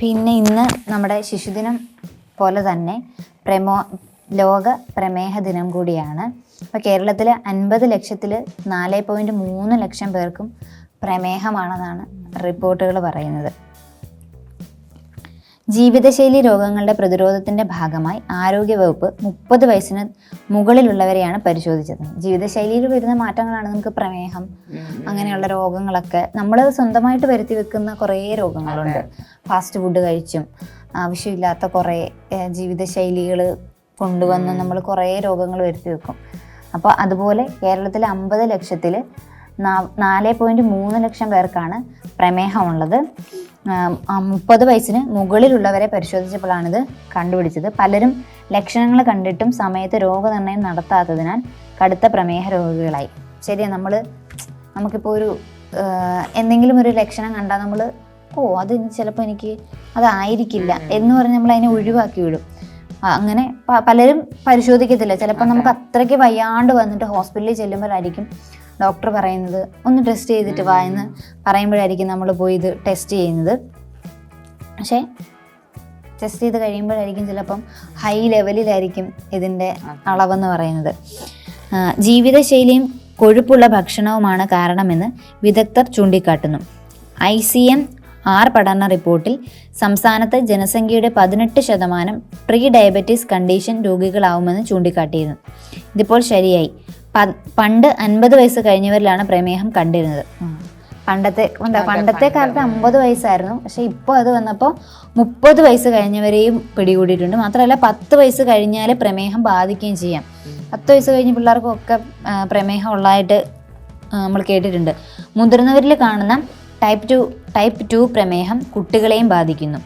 പിന്നെ ഇന്ന് നമ്മുടെ ശിശുദിനം പോലെ തന്നെ പ്രമോ ലോക പ്രമേഹ ദിനം കൂടിയാണ്. അപ്പോൾ കേരളത്തിൽ അൻപത് ലക്ഷത്തിൽ നാല് പോയിന്റ് മൂന്ന് ലക്ഷം പേർക്കും പ്രമേഹമാണെന്നാണ് റിപ്പോർട്ടുകൾ പറയുന്നത്. ജീവിതശൈലി രോഗങ്ങളുടെ പ്രതിരോധത്തിന്റെ ഭാഗമായി ആരോഗ്യവകുപ്പ് മുപ്പത് വയസ്സിന് മുകളിലുള്ളവരെയാണ് പരിശോധിച്ചത്. ജീവിതശൈലിയിൽ വരുന്ന മാറ്റങ്ങളാണ് നമുക്ക് പ്രമേഹം അങ്ങനെയുള്ള രോഗങ്ങളൊക്കെ നമ്മൾ സ്വന്തമായിട്ട് വരുത്തി വെക്കുന്ന കുറേ രോഗങ്ങളുണ്ട്. ഫാസ്റ്റ് ഫുഡ് കഴിച്ചും ആവശ്യമില്ലാത്ത കുറേ ജീവിതശൈലികൾ കൊണ്ടുവന്ന് നമ്മൾ കുറേ രോഗങ്ങൾ വരുത്തി വെക്കും. അപ്പോൾ അതുപോലെ കേരളത്തിൽ അമ്പത് ലക്ഷത്തിൽ നാല് പോയിന്റ് മൂന്ന് ലക്ഷം പേർക്കാണ് പ്രമേഹമുള്ളത്. മുപ്പത് വയസ്സിന് മുകളിലുള്ളവരെ പരിശോധിച്ചപ്പോഴാണിത് കണ്ടുപിടിച്ചത്. പലരും ലക്ഷണങ്ങൾ കണ്ടിട്ടും സമയത്ത് രോഗനിർണയം നടത്താത്തതിനാൽ കടുത്ത പ്രമേഹ രോഗികളായി. ശരിയാ നമ്മൾ നമുക്കിപ്പോൾ ഒരു എന്തെങ്കിലും ഒരു ലക്ഷണം കണ്ടാൽ നമ്മൾ ഓ അത് ചിലപ്പോൾ എനിക്ക് അതായിരിക്കില്ല എന്ന് പറഞ്ഞ് നമ്മൾ അതിനെ ഒഴിവാക്കി വിടും. അങ്ങനെ പലരും പരിശോധിക്കത്തില്ല. ചിലപ്പോൾ നമുക്ക് അത്രയ്ക്ക് വയ്യാണ്ട് വന്നിട്ട് ഹോസ്പിറ്റലിൽ ചെല്ലുമ്പോഴായിരിക്കും ഡോക്ടർ പറയുന്നത് ഒന്ന് ടെസ്റ്റ് ചെയ്തിട്ട് വാ എന്ന് പറയുമ്പോഴായിരിക്കും നമ്മൾ പോയി ഇത് ടെസ്റ്റ് ചെയ്യുന്നത്. പക്ഷേ ടെസ്റ്റ് ചെയ്ത് കഴിയുമ്പോഴായിരിക്കും ചിലപ്പം ഹൈ ലെവലിലായിരിക്കും ഇതിന്റെ അളവെന്ന് പറയുന്നത്. ജീവിതശൈലിയും കൊഴുപ്പുള്ള ഭക്ഷണവുമാണ് കാരണമെന്ന് വിദഗ്ധർ ചൂണ്ടിക്കാട്ടുന്നു. ഐ സി എം ആർ പഠന റിപ്പോർട്ടിൽ സംസ്ഥാനത്ത് ജനസംഖ്യയുടെ പതിനെട്ട് ശതമാനം പ്രീ ഡയബറ്റീസ് കണ്ടീഷൻ രോഗികളാവുമെന്ന് ചൂണ്ടിക്കാട്ടിയിരുന്നു. ഇതിപ്പോൾ ശരിയായി. പണ്ട് അൻപത് വയസ്സ് കഴിഞ്ഞവരിലാണ് പ്രമേഹം കണ്ടിരുന്നത്. പണ്ടത്തെ എന്താ പണ്ടത്തെ കാലത്ത് അമ്പത് വയസ്സായിരുന്നു. പക്ഷെ ഇപ്പോൾ അത് വന്നപ്പോൾ മുപ്പത് വയസ്സ് കഴിഞ്ഞവരെയും പിടികൂടിയിട്ടുണ്ട്. മാത്രമല്ല പത്ത് വയസ്സ് കഴിഞ്ഞാൽ പ്രമേഹം ബാധിക്കുകയും ചെയ്യാം. പത്ത് വയസ്സ് കഴിഞ്ഞ പിള്ളേർക്കൊക്കെ ഒക്കെ പ്രമേഹം ഉള്ളതായിട്ട് നമ്മൾ കേട്ടിട്ടുണ്ട്. മുതിർന്നവരിൽ കാണുന്ന ടൈപ്പ് ടു ടൈപ്പ് ടു പ്രമേഹം കുട്ടികളെയും ബാധിക്കുന്നു.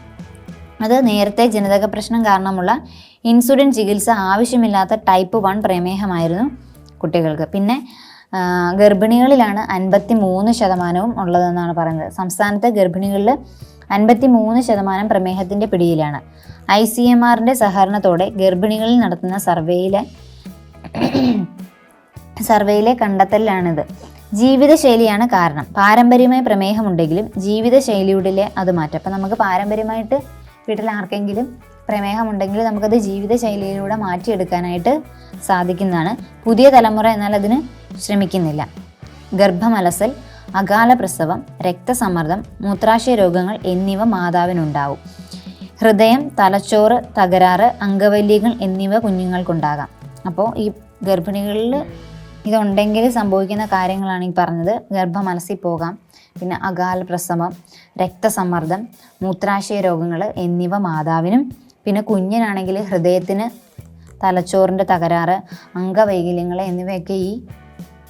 അത് നേരത്തെ ജനിതക പ്രശ്നം കാരണമുള്ള ഇൻസുലിൻ ചികിത്സ ആവശ്യമില്ലാത്ത ടൈപ്പ് വൺ പ്രമേഹമായിരുന്നു കുട്ടികൾക്ക്. പിന്നെ ഗർഭിണികളിലാണ് അൻപത്തി മൂന്ന് ശതമാനവും ഉള്ളതെന്നാണ് പറയുന്നത്. സംസ്ഥാനത്തെ ഗർഭിണികളിൽ അൻപത്തി മൂന്ന് ശതമാനം പ്രമേഹത്തിന്റെ പിടിയിലാണ്. ഐ സി എം ആറിന്റെ സഹകരണത്തോടെ ഗർഭിണികളിൽ നടത്തുന്ന സർവേയിലെ സർവേയിലെ കണ്ടെത്തലിലാണിത്. ജീവിതശൈലിയാണ് കാരണം. പാരമ്പര്യമായ പ്രമേഹമുണ്ടെങ്കിലും ജീവിതശൈലിയുടെ അത് മാറ്റാം. അപ്പം നമുക്ക് പാരമ്പര്യമായിട്ട് വീട്ടിൽ ആർക്കെങ്കിലും പ്രമേഹമുണ്ടെങ്കിൽ നമുക്കത് ജീവിതശൈലിയിലൂടെ മാറ്റിയെടുക്കാനായിട്ട് സാധിക്കുന്നതാണ്. പുതിയ തലമുറ എന്നാൽ അതിന് ശ്രമിക്കുന്നില്ല. ഗർഭമലസൽ അകാല പ്രസവം രക്തസമ്മർദ്ദം മൂത്രാശയ രോഗങ്ങൾ എന്നിവ മാതാവിനുണ്ടാവും. ഹൃദയം തലച്ചോറ് തകരാറ് അംഗവല്യങ്ങൾ എന്നിവ കുഞ്ഞുങ്ങൾക്കുണ്ടാകാം. അപ്പോൾ ഈ ഗർഭിണികളിൽ ഇതുണ്ടെങ്കിൽ സംഭവിക്കുന്ന കാര്യങ്ങളാണ് ഈ പറഞ്ഞത്. ഗർഭമനസ്സിൽ പോകാം. പിന്നെ അകാല പ്രസവം രക്തസമ്മർദ്ദം മൂത്രാശയ രോഗങ്ങൾ എന്നിവ മാതാവിനും പിന്നെ കുഞ്ഞിനാണെങ്കിൽ ഹൃദയത്തിന് തലച്ചോറിന്റെ തകരാറ് അംഗവൈകല്യങ്ങൾ എന്നിവയൊക്കെ ഈ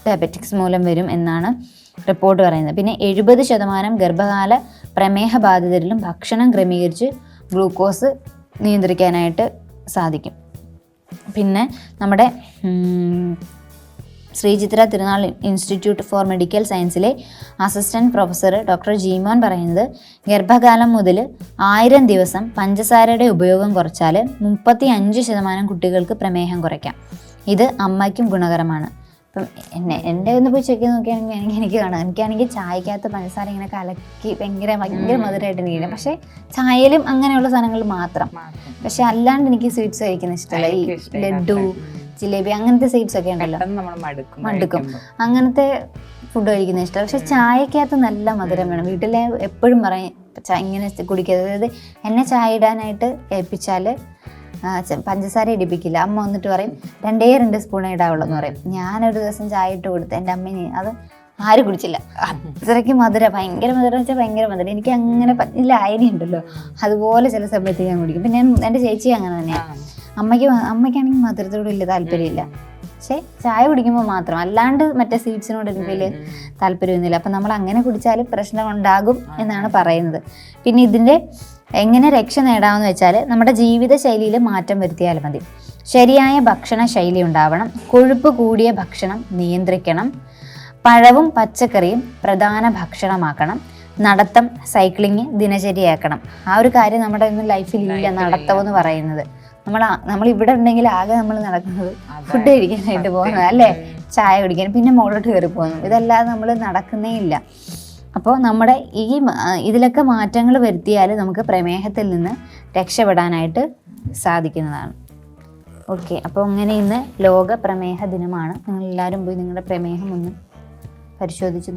ഡയബറ്റിക്സ് മൂലം വരും എന്നാണ് റിപ്പോർട്ട് പറയുന്നത്. പിന്നെ എഴുപത് ശതമാനം ഗർഭകാല പ്രമേഹ ബാധിതരിലും ഭക്ഷണം ക്രമീകരിച്ച് ഗ്ലൂക്കോസ് നിയന്ത്രിക്കാനായിട്ട് സാധിക്കും. പിന്നെ നമ്മുടെ Sree Chitra Thirunal institute for medical സയൻസിലെ assistant professor doctor Jeemon പറയുന്നത് ഗർഭകാലം മുതൽ ആയിരം ദിവസം പഞ്ചസാരയുടെ ഉപയോഗം കുറച്ചാൽ മുപ്പത്തി അഞ്ച് ശതമാനം കുട്ടികൾക്ക് പ്രമേഹം കുറയ്ക്കാം. ഇത് അമ്മയ്ക്കും ഗുണകരമാണ്. ഇപ്പം എന്നെ എന്റെ ഒന്ന് പോയി ചെക്ക് നോക്കിയാണെങ്കിൽ എനിക്ക് എനിക്ക് കാണാം. എനിക്കാണെങ്കിൽ ചായക്കകത്ത് പഞ്ചസാര ഇങ്ങനെ കലക്കി ഭയങ്കര ഭയങ്കര മധുരമായിട്ട് എനിക്ക്. പക്ഷേ ചായയിലും അങ്ങനെയുള്ള സാധനങ്ങൾ മാത്രം. പക്ഷെ അല്ലാണ്ട് എനിക്ക് സ്വീറ്റ്സ് കഴിക്കുന്ന ഇഷ്ടമല്ല. ഈ ലഡു ജിലേബി അങ്ങനത്തെ സ്വീറ്റ്സ് ഒക്കെ ഉണ്ടല്ലോ. മടുക്കും അങ്ങനത്തെ ഫുഡ് കഴിക്കുന്ന ഇഷ്ടം. പക്ഷെ ചായക്കകത്ത് നല്ല മധുരം വേണം. വീട്ടിലെ എപ്പോഴും പറയും ഇങ്ങനെ കുടിക്കരുത്. അതായത് എന്നെ ചായ ഇടാനായിട്ട് ഏൽപ്പിച്ചാൽ പഞ്ചസാര ഇടിപ്പിക്കില്ല. അമ്മ വന്നിട്ട് പറയും രണ്ടേ രണ്ട് സ്പൂണേ ഇടാവുള്ളൂ എന്ന് പറയും ഞാനൊരു ദിവസം ചായ ഇട്ട് കൊടുത്ത് എന്റെ അമ്മ അത് ആരും കുടിച്ചില്ല. അത്രയ്ക്ക് മധുര ഭയങ്കര മധുരം വെച്ചാൽ ഭയങ്കര മധുരം. എനിക്ക് അങ്ങനെ ഇല്ല ഈ ഉണ്ടല്ലോ. അതുപോലെ ചില സമയത്ത് ഞാൻ കുടിക്കും. പിന്നെ എന്റെ ചേച്ചി അങ്ങനെ തന്നെയാണ് അമ്മയ്ക്ക് അമ്മയ്ക്കാണെങ്കിൽ മധുരത്തോട് വലിയ താല്പര്യമില്ല. പക്ഷേ ചായ കുടിക്കുമ്പോൾ മാത്രം. അല്ലാണ്ട് മറ്റേ സ്വീറ്റ്സിനോട് എനിക്ക് വലിയ താല്പര്യമൊന്നുമില്ല. അപ്പം നമ്മൾ അങ്ങനെ കുടിച്ചാൽ പ്രശ്നം ഉണ്ടാകും എന്നാണ് പറയുന്നത്. പിന്നെ ഇതിന്റെ എങ്ങനെ രക്ഷ നേടാമെന്ന് വെച്ചാൽ നമ്മുടെ ജീവിതശൈലിയിൽ മാറ്റം വരുത്തിയാൽ മതി. ശരിയായ ഭക്ഷണ ശൈലി ഉണ്ടാവണം. കൊഴുപ്പ് കൂടിയ ഭക്ഷണം നിയന്ത്രിക്കണം. പഴവും പച്ചക്കറിയും പ്രധാന ഭക്ഷണമാക്കണം. നടത്തം സൈക്ലിങ് ദിനചര്യയാക്കണം. ആ ഒരു കാര്യം നമ്മുടെ ഒന്നും ലൈഫിൽ ഇല്ല. നടത്തം എന്ന് പറയുന്നത്. നമ്മൾ നമ്മൾ ഇവിടെ ഉണ്ടെങ്കിൽ ആകെ നമ്മൾ നടക്കുന്നത് ഫുഡ് കഴിക്കാനായിട്ട് പോകുന്നത് അല്ലേ? ചായ കുടിക്കാൻ പിന്നെ മുകളിലോട്ട് കയറി പോകുന്നു. ഇതല്ലാതെ നമ്മൾ നടക്കുന്നേ ഇല്ല. അപ്പോൾ നമ്മുടെ ഈ ഇതിലൊക്കെ മാറ്റങ്ങൾ വരുത്തിയാൽ നമുക്ക് പ്രമേഹത്തിൽ നിന്ന് രക്ഷപ്പെടാനായിട്ട് സാധിക്കുന്നതാണ്. ഓക്കെ അപ്പോൾ അങ്ങനെ ഇന്ന് ലോക പ്രമേഹ ദിനമാണ്. നിങ്ങൾ എല്ലാവരും പോയി നിങ്ങളുടെ പ്രമേഹം ഒന്ന് പരിശോധിച്ച്